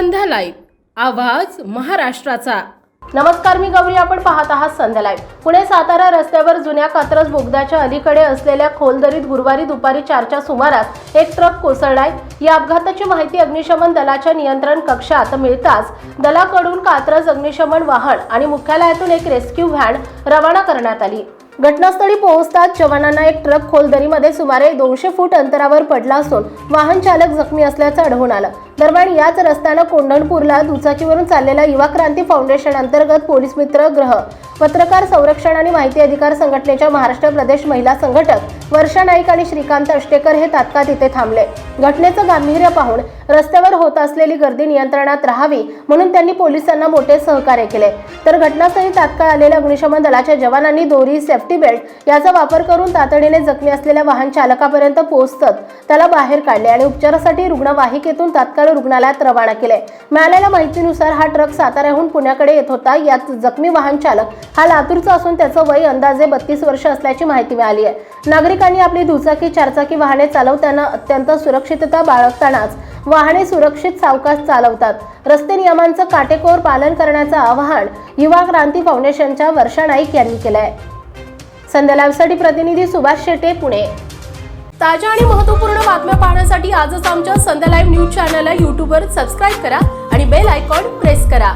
संध्या live. आवाज महाराष्ट्राचा. नमस्कार मी गौरी. आपण पाहत आहात संध्या लाईव्ह. पुणे सातारा रस्त्यावर जुन्या कात्रज बोगद्याच्या अलीकडे असलेल्या खोलदरीत गुरुवारी दुपारी चारच्या सुमारास एक ट्रक कोसळलाय. या अपघाताची माहिती अग्निशमन दलाच्या नियंत्रण कक्षात मिळताच दलाकडून कात्रज अग्निशमन वाहन आणि मुख्यालयातून एक रेस्क्यू व्हॅन रवाना करण्यात आली. घटनास्थळी पोहोचताच जवानांना एक ट्रक खोलदरीमध्ये सुमारे दोनशे फूट अंतरावर पडला असून वाहन चालक जखमी असल्याचं आढळून आलं. दरम्यान याच रस्त्यानं कोंढणपूरला दुचाकीवरून चाललेला युवा क्रांती फाउंडेशन अंतर्गत पोलीस मित्र ग्रह पत्रकार संरक्षण आणि माहिती अधिकार संघटनेच्या महाराष्ट्र प्रदेश महिला संघटक वर्षा नाईक आणि श्रीकांत अष्टेकर हे तात्काळ तिथे थांबले. घटनेचं गांभीर्य पाहून रस्त्यावर होत असलेली गर्दी नियंत्रणात राहावी म्हणून त्यांनी पोलिसांना मोठे सहकार्य केले. तर घटनास्थळी तात्काळ आलेल्या अग्निशमन दलाच्या जवानांनी दोरी सेफ्टी बेल्ट याचा वापर करून तातडीने जखमी असलेल्या वाहन चालकापर्यंत पोहोचत त्याला बाहेर काढले आणि उपचारासाठी रुग्णवाहिकेतून तात्काळ रुग्णालयात रवाना केले. मिळालेल्या माहितीनुसार हा ट्रक साताऱ्याहून पुण्याकडे येत होता. यात जखमी वाहन चालक हा लातूरचा असून त्याचं वय अंदाजे बत्तीस वर्ष असल्याची माहिती मिळाली आहे. नागरिकांनी आपली दुचाकी चारचाकी वाहने चालवताना अत्यंत सुरक्षितता बाळगतानाच वाहने सुरक्षित सावकाश चालवतात. रस्ते नियमांचं काटेकोर पालन करण्याचं आवाहन युवा क्रांती फाउंडेशनच्या वर्षा नाईक यांनी केलं आहे संध्या लाईव्हसाठी प्रतिनिधी सुभाष शेटे पुणे. ताज्या आणि महत्त्वपूर्ण बातम्या पाहण्यासाठी आजच आमच्या संध्या लाईव्ह न्यूज चॅनलला यूट्यूबवर सबस्क्राईब करा आणि बेल आयकॉन प्रेस करा.